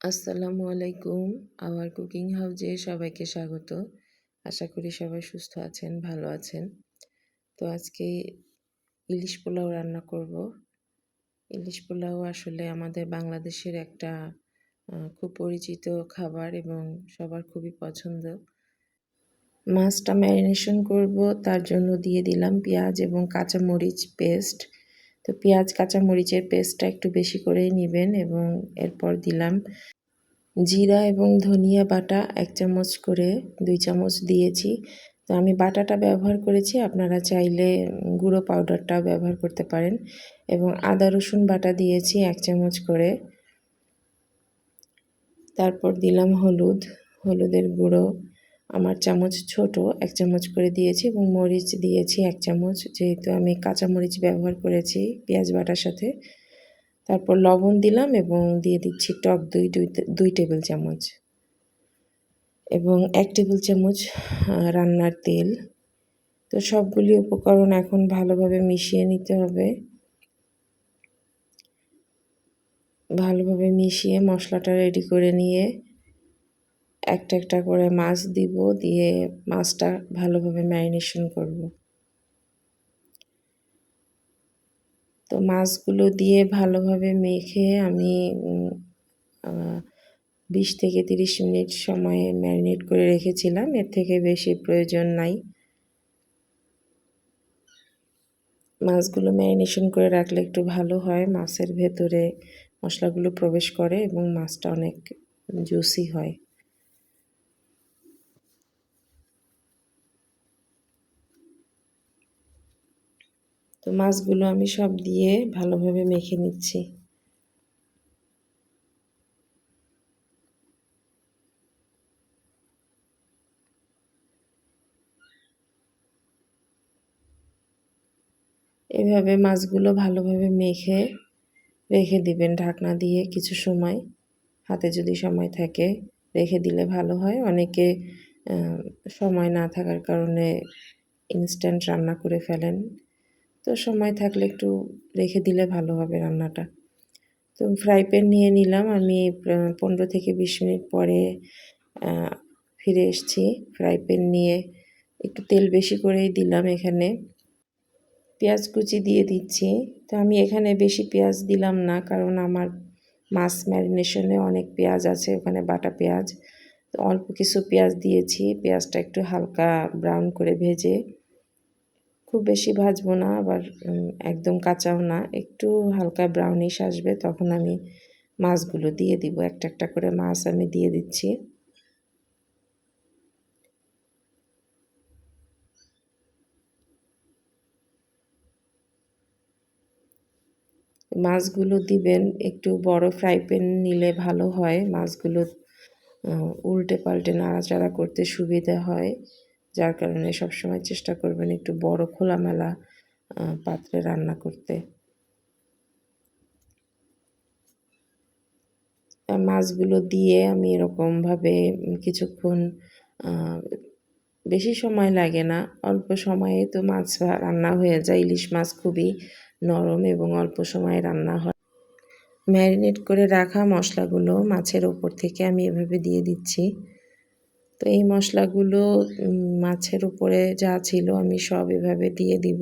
আসসালামু আলাইকুম। আমার কুকিং হাউজে সবাইকে স্বাগত। আশা করি সবাই সুস্থ আছেন, ভালো আছেন। তো আজকে ইলিশ পোলাও রান্না করব। ইলিশ পোলাও আসলে আমাদের বাংলাদেশের একটা খুব পরিচিত খাবার এবং সবার খুবই পছন্দ। মাছটা ম্যারিনেশন করব, তার জন্য দিয়ে দিলাম পেঁয়াজ এবং কাঁচামরিচ পেস্ট। তো পেঁয়াজ, কাঁচামরিচের পেস্টটা একটু বেশি করেই নেবেন এবং এরপর দিলাম জিরা এবং ধনিয়া বাটা এক চামচ করে, দুই চামচ দিয়েছি। তো আমি বাটাটা ব্যবহার করেছি, আপনারা চাইলে গুঁড়ো পাউডারটাও ব্যবহার করতে পারেন এবং আদা, রসুন বাটা দিয়েছি এক চামচ করে। তারপর দিলাম হলুদ, হলুদের গুঁড়ো। আমার চামচ ছোট, এক চামচ করে দিয়েছি এবং মরিচ দিয়েছি এক চামচ। যেহেতু আমি কাঁচা মরিচ ব্যবহার করেছি পেঁয়াজ বাটার সাথে, তারপর লবণ দিলাম এবং দিয়ে দিচ্ছি টক দুই দুই টেবিল চামচ। এবং এক টেবিল চামচ রান্নার তেল। তো সবগুলি উপকরণ এখন ভালোভাবে মিশিয়ে নিতে হবে। ভালোভাবে মিশিয়ে মশলাটা রেডি করে নিয়ে একটা একটা করে মাছ দিব, দিয়ে মাছটা ভালোভাবে ম্যারিনেশন করব। তো মাছগুলো দিয়ে ভালোভাবে মেখে আমি বিশ থেকে তিরিশ মিনিট সময়ে ম্যারিনেট করে রেখেছিলাম। এর থেকে বেশি প্রয়োজন নাই। মাছগুলো ম্যারিনেশন করে রাখলে একটু ভালো হয়। মাছের ভেতরে মশলাগুলো প্রবেশ করে এবং মাছটা অনেক জুসি হয়। তো মাছগুলো আমি সব দিয়ে ভালোভাবে মেখে নিচ্ছি। এভাবে মাছগুলো ভালোভাবে মেখে রেখে দিবেন ঢাকনা দিয়ে কিছু সময়। হাতে যদি সময় থাকে রেখে দিলে ভালো হয়। অনেকে সময় না থাকার কারণে ইনস্ট্যান্ট রান্না করে ফেলেন। তো সময় থাকলে একটু রেখে দিলে ভালো হবে রান্নাটা। তো ফ্রাই প্যান নিয়ে নিলাম। আমি পনেরো থেকে বিশ মিনিট পরে ফিরে এসছি ফ্রাই প্যান নিয়ে। একটু তেল বেশি করেই দিলাম এখানে। পেঁয়াজ কুচি দিয়ে দিচ্ছি। তো আমি এখানে বেশি পেঁয়াজ দিলাম না, কারণ আমার মাছ ম্যারিনেশনে অনেক পেঁয়াজ আছে, ওখানে বাটা পেঁয়াজ। তো অল্প কিছু পেঁয়াজ দিয়েছি। পেঁয়াজটা একটু হালকা ব্রাউন করে ভেজে খুব বেশি ভাজবো না, আবার একদম কাঁচাও না। একটু হালকা ব্রাউনিশ আসবে, তখন আমি মাছগুলো দিয়ে দিব। একটা একটা করে মাছ আমি দিয়ে দিচ্ছি। মাছগুলো দিবেন, একটু বড় ফ্রাই প্যান নিলে ভালো হয়। মাছগুলো উল্টে পাল্টে নাড়াচাড়া করতে সুবিধা হয়। যার কারণে সবসময় চেষ্টা করবেন একটু বড় খোলামেলা পাত্রে রান্না করতে। মাছগুলো দিয়ে আমি এরকমভাবে কিছুক্ষণ বেশি সময় লাগে না, অল্প সময়ে তো মাছ রান্না হয়ে যায়। ইলিশ মাছ খুবই নরম এবং অল্প সময়ে রান্না হয়। ম্যারিনেট করে রাখা মশলাগুলো মাছের ওপর থেকে আমি এভাবে দিয়ে দিচ্ছি। তো এই মশলাগুলো মাছের উপরে যা ছিল আমি সব এভাবে দিয়ে দিব।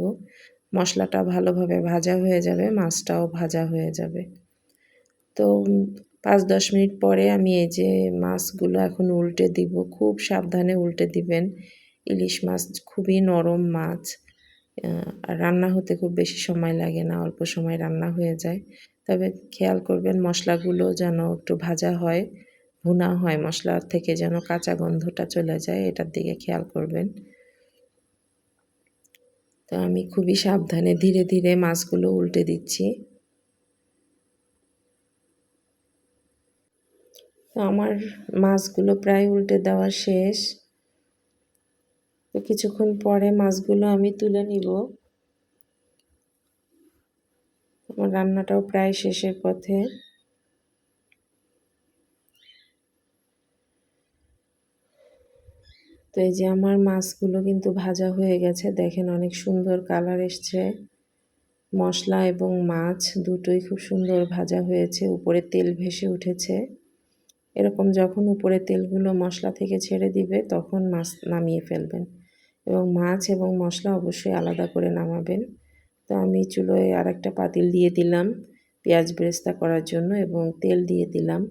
মশলাটা ভালোভাবে ভাজা হয়ে যাবে, মাছটাও ভাজা হয়ে যাবে। তো পাঁচ দশ মিনিট পরে আমি এই যে মাছগুলো এখন উল্টে দিব, খুব সাবধানে উল্টে দিবেন। ইলিশ মাছ খুবই নরম মাছ রান্না হতে খুব বেশি সময় লাগে না, অল্প সময় রান্না হয়ে যায়। তবে খেয়াল করবেন মশলাগুলো যেন একটু ভাজা হয়। ভুনা হয় মশলার থেকে যেন কাঁচা গন্ধটা চলে যায়, এটার দিকে খেয়াল করবেন। তো আমি খুবই সাবধানে ধীরে ধীরে মাছগুলো উল্টে দিচ্ছি। তো আমার মাছগুলো প্রায় উল্টে দেওয়া শেষ। তো কিছুক্ষণ পরে মাছগুলো আমি তুলে নিব। আমার রান্নাটাও প্রায় শেষের পথে। তো এই যে আমার মাছগুলো কিন্তু ভাজা হয়ে গেছে। দেখেন অনেক সুন্দর কালার এসছে। মশলা এবং মাছ দুটোই খুব সুন্দর ভাজা হয়েছে। উপরে তেল ভেসে উঠেছে। এরকম যখন উপরে তেলগুলো মশলা থেকে ছেড়ে দিবে, তখন মাছ নামিয়ে ফেলবেন। এবং মাছ এবং মশলা অবশ্যই আলাদা করে নামাবেন। তো আমি চুলোয় আর একটা পাতিল দিয়ে দিলাম। পেঁয়াজ ব্রেস্তা করার জন্য এবং তেল দিয়ে দিলাম।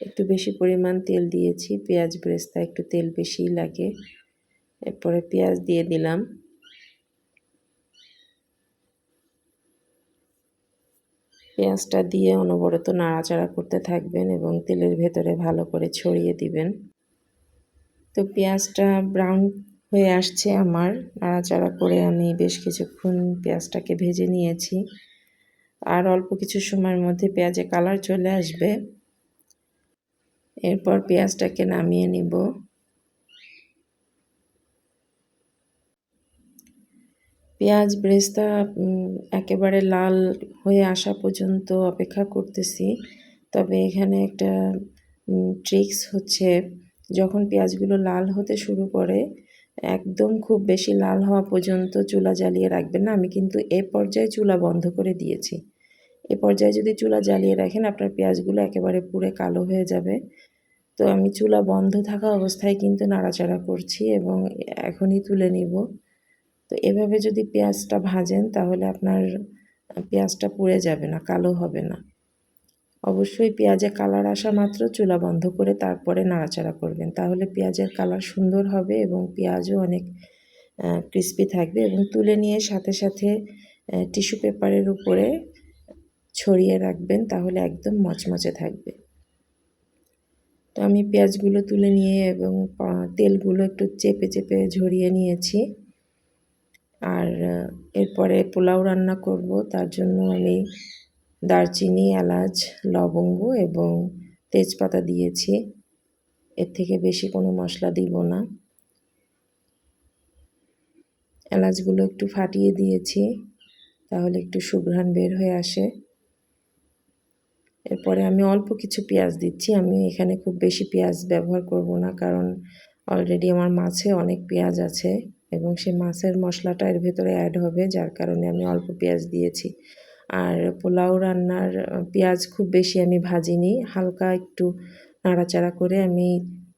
একটু বেশি পরিমাণ তেল দিয়েছি। পেঁয়াজ ব্রেস্তা একটু তেল বেশিই লাগে। এরপরে পেঁয়াজ দিয়ে দিলাম। পেঁয়াজটা দিয়ে অনবরত নাড়াচাড়া করতে থাকবেন এবং তেলের ভেতরে ভালো করে ছড়িয়ে দিবেন। তো পেঁয়াজটা ব্রাউন হয়ে আসছে আমার। নাড়াচাড়া করে আমি বেশ কিছুক্ষণ পেঁয়াজটাকে ভেজে নিয়েছি। আর অল্প কিছু সময়ের মধ্যে পেঁয়াজে কালার চলে আসবে। এরপর পেঁয়াজটাকে নামিয়ে নিব। পেঁয়াজ ব্রেস্তা একেবারে লাল হয়ে আসা পর্যন্ত অপেক্ষা করতেছি। তবে এখানে একটা ট্রিক্স হচ্ছে, যখন পেঁয়াজগুলো লাল হতে শুরু করে, একদম খুব বেশি লাল হওয়া পর্যন্ত চুলা জ্বালিয়ে রাখবেন না। আমি কিন্তু এ পর্যায়ে চুলা বন্ধ করে দিয়েছি। এ পর্যায়ে যদি চুলা জ্বালিয়ে রাখেন, আপনার পেঁয়াজগুলো একেবারে পুরে কালো হয়ে যাবে। তো আমি চুলা বন্ধ থাকা অবস্থায় কিন্তু নাড়াচাড়া করছি এবং এখনই তুলে নিব। তো এভাবে যদি পেঁয়াজটা ভাজেন, তাহলে আপনার পেঁয়াজটা পুড়ে যাবে না, কালো হবে না। অবশ্যই পেঁয়াজে কালার আসা মাত্র, চুলা বন্ধ করে তারপরে নাড়াচাড়া করবেন। তাহলে পেঁয়াজের কালার সুন্দর হবে এবং পেঁয়াজও অনেক ক্রিস্পি থাকবে এবং তুলে নিয়ে সাথে সাথে টিস্যু পেপারের উপরে ছড়িয়ে রাখবেন, তাহলে একদম মচমচে থাকবে। তো আমি পেঁয়াজগুলো তুলে নিয়ে এবং তেলগুলো একটু চেপে চেপে ঝরিয়ে নিয়েছি। আর এরপরে পোলাও রান্না করব, তার জন্য আমি দারচিনি, এলাচ, লবঙ্গ এবং তেজপাতা দিয়েছি। এর থেকে বেশি কোনো মশলা দিব না। এলাচগুলো একটু ফাটিয়ে দিয়েছি, তাহলে একটু সুঘ্রাণ বের হয়ে আসে। এরপরে আমি অল্প কিছু পেঁয়াজ দিচ্ছি। আমি এখানে খুব বেশি পেঁয়াজ ব্যবহার করব না, কারণ অলরেডি আমার মাছে অনেক পেঁয়াজ আছে এবং সে মাছের মশলাটা এর ভেতরে অ্যাড হবে, যার কারণে আমি অল্প পেঁয়াজ দিয়েছি। আর পোলাও রান্নার পেঁয়াজ খুব বেশি আমি ভাজিনি। হালকা একটু নাড়াচাড়া করে আমি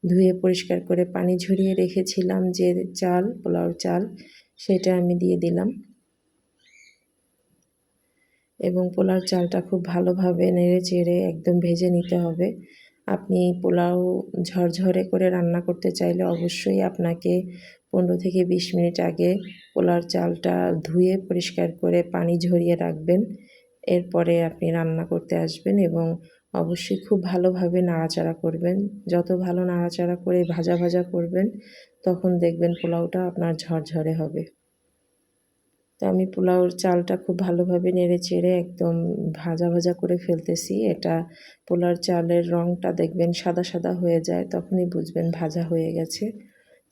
ধুয়ে পরিষ্কার করে পানি ঝরিয়ে রেখেছিলাম যে চাল, পোলাওর চাল, সেটা আমি দিয়ে দিলাম। এবং পোলাওর চালটা খুব ভালোভাবে নেড়ে চেড়ে একদম ভেজে নিতে হবে। আপনি পোলাও ঝরঝরে করে রান্না করতে চাইলে অবশ্যই আপনাকে পনেরো থেকে বিশ মিনিট আগে পোলার চালটা ধুয়ে পরিষ্কার করে পানি ঝরিয়ে রাখবেন। এরপরে আপনি রান্না করতে আসবেন এবং অবশ্যই খুব ভালোভাবে নাড়াচাড়া করবেন। যত ভালো নাড়াচাড়া করে ভাজা ভাজা করবেন, তখন দেখবেন পোলাওটা আপনার ঝরঝরে হবে। তো আমি পোলাওর চালটা খুব ভালোভাবে নেড়ে চেড়ে একদম ভাজা ভাজা করে ফেলতেছি। এটা পোলাওর চালের রঙটা দেখবেন সাদা সাদা হয়ে যায়, তখনই বুঝবেন ভাজা হয়ে গেছে।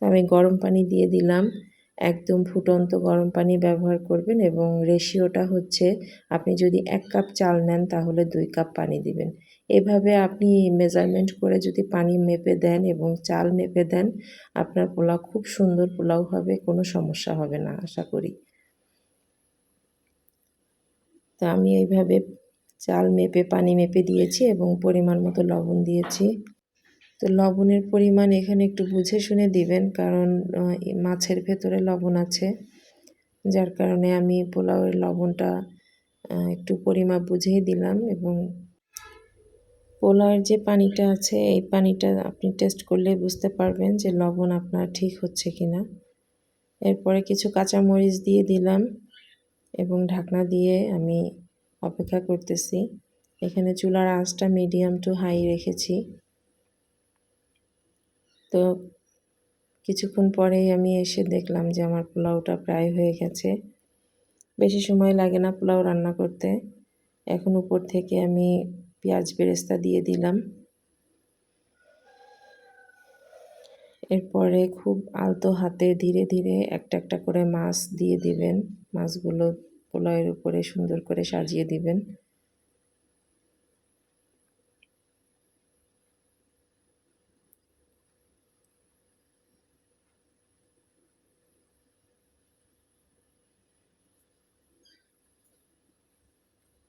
আমি গরম পানি দিয়ে দিলাম। একদম ফুটন্ত গরম পানি ব্যবহার করবেন এবং রেশিওটা হচ্ছে আপনি যদি এক কাপ চাল নেন তাহলে দুই কাপ পানি দিবেন। এভাবে আপনি মেজারমেন্ট করে যদি পানি মেপে দেন এবং চাল মেপে দেন, আপনার পোলাও খুব সুন্দর পোলাও হবে, কোনো সমস্যা হবে না, আশা করি। তো আমি এইভাবে চাল মেপে, পানি মেপে দিয়েছি এবং পরিমাণ মতো লবণ দিয়েছি। তো লবণের পরিমাণ এখানে একটু বুঝে শুনে দিবেন, কারণ মাছের ভেতরে লবণ আছে, যার কারণে আমি পোলাওয়ের লবণটা একটু পরিমাপ বুঝেই দিলাম এবং পোলাওয়ের যে পানিটা আছে, এই পানিটা আপনি টেস্ট করলে বুঝতে পারবেন যে লবণ আপনার ঠিক হচ্ছে কি না এরপরে কিছু কাঁচামরিচ দিয়ে দিলাম। এবং ঢাকনা দিয়ে আমি অপেক্ষা করতেছি। এখানে চুলার আঁচটা মিডিয়াম টু হাই রেখেছি। তো কিছুক্ষণ পরেই আমি এসে দেখলাম যে আমার পোলাওটা প্রায় হয়ে গেছে। বেশি সময় লাগে না পোলাও রান্না করতে। এখন উপর থেকে আমি পেঁয়াজ বেরেস্তা দিয়ে দিলাম। এরপরে খুব আলতো হাতে ধীরে ধীরে একটা একটা করে মাছ দিয়ে দিবেন। মাছগুলো পোলাওয়ের উপরে সুন্দর করে সাজিয়ে দিবেন।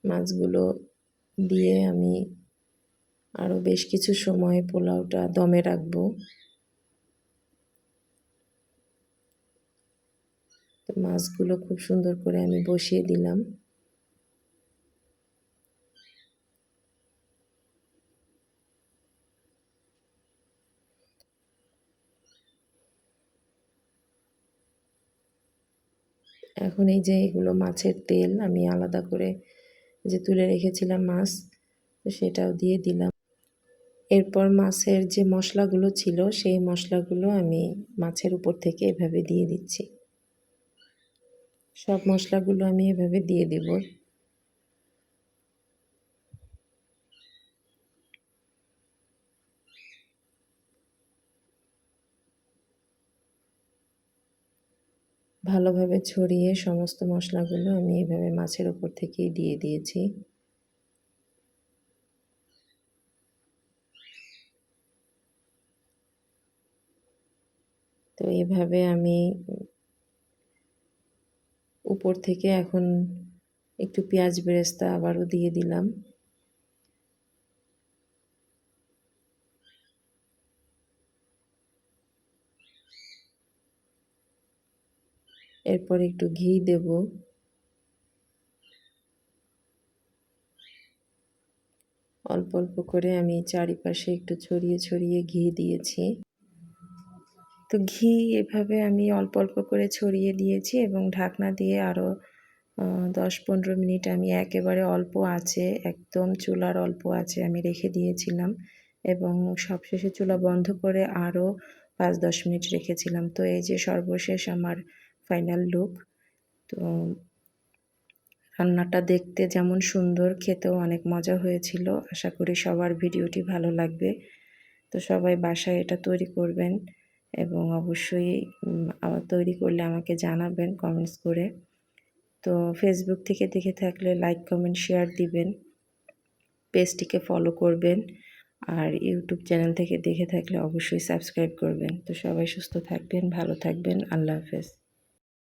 মাছগুলো দিয়ে আমি আরও বেশ কিছু সময় পোলাওটা দমে রাখব। তো মাছগুলো খুব সুন্দর করে আমি বসিয়ে দিলাম। এখন এই যে এগুলো মাছের তেল, আমি আলাদা করে যে তুলে রেখেছিলাম মাছ সেটাও দিয়ে দিলাম। এরপর মাছের যে মশলাগুলো ছিল, সেই মশলাগুলো আমি মাছের উপর থেকে এভাবে দিয়ে দিচ্ছি। সব মশলাগুলো আমি এভাবে দিয়ে দেব। ভালোভাবে ছড়িয়ে সমস্ত মশলাগুলো আমি এভাবে মাছের উপর থেকেই দিয়ে দিয়েছি। তো এভাবে আমি উপর থেকে এখন একটু পেঁয়াজ বেরেস্তা আবারও দিয়ে দিলাম। এরপর একটু ঘি দেব। অল্প অল্প করে আমি চারিপাশে একটু ছড়িয়ে ছড়িয়ে ঘি দিয়েছি। তো ঘি এভাবে আমি অল্প অল্প করে ছড়িয়ে দিয়েছি এবং ঢাকনা দিয়ে আরও দশ পনেরো মিনিট আমি একেবারে অল্প আছে একদম চুলার অল্প আছে আমি রেখে দিয়েছিলাম এবং সবশেষে চুলা বন্ধ করে আরও পাঁচ, দশ মিনিট রেখেছিলাম। তো এই যে সর্বশেষ আমার ফাইনাল লুক, তো রান্নাটা দেখতে যেমন সুন্দর, খেতেও অনেক মজা হয়েছিল। আশা করি সবার ভিডিওটি ভালো লাগবে। তো সবাই বাসায় এটা তৈরি করবেন। এবং অবশ্যই তৈরি করলে আমাকে জানাবেন কমেন্টস করে। তো ফেসবুক থেকে দেখে থাকলে লাইক কমেন্ট শেয়ার দিবেন। পেজটিকে ফলো করবেন। আর ইউটিউব চ্যানেল থেকে দেখে থাকলে অবশ্যই সাবস্ক্রাইব করবেন। তো সবাই সুস্থ থাকবেন, ভালো থাকবেন। আল্লাহ হাফেজ।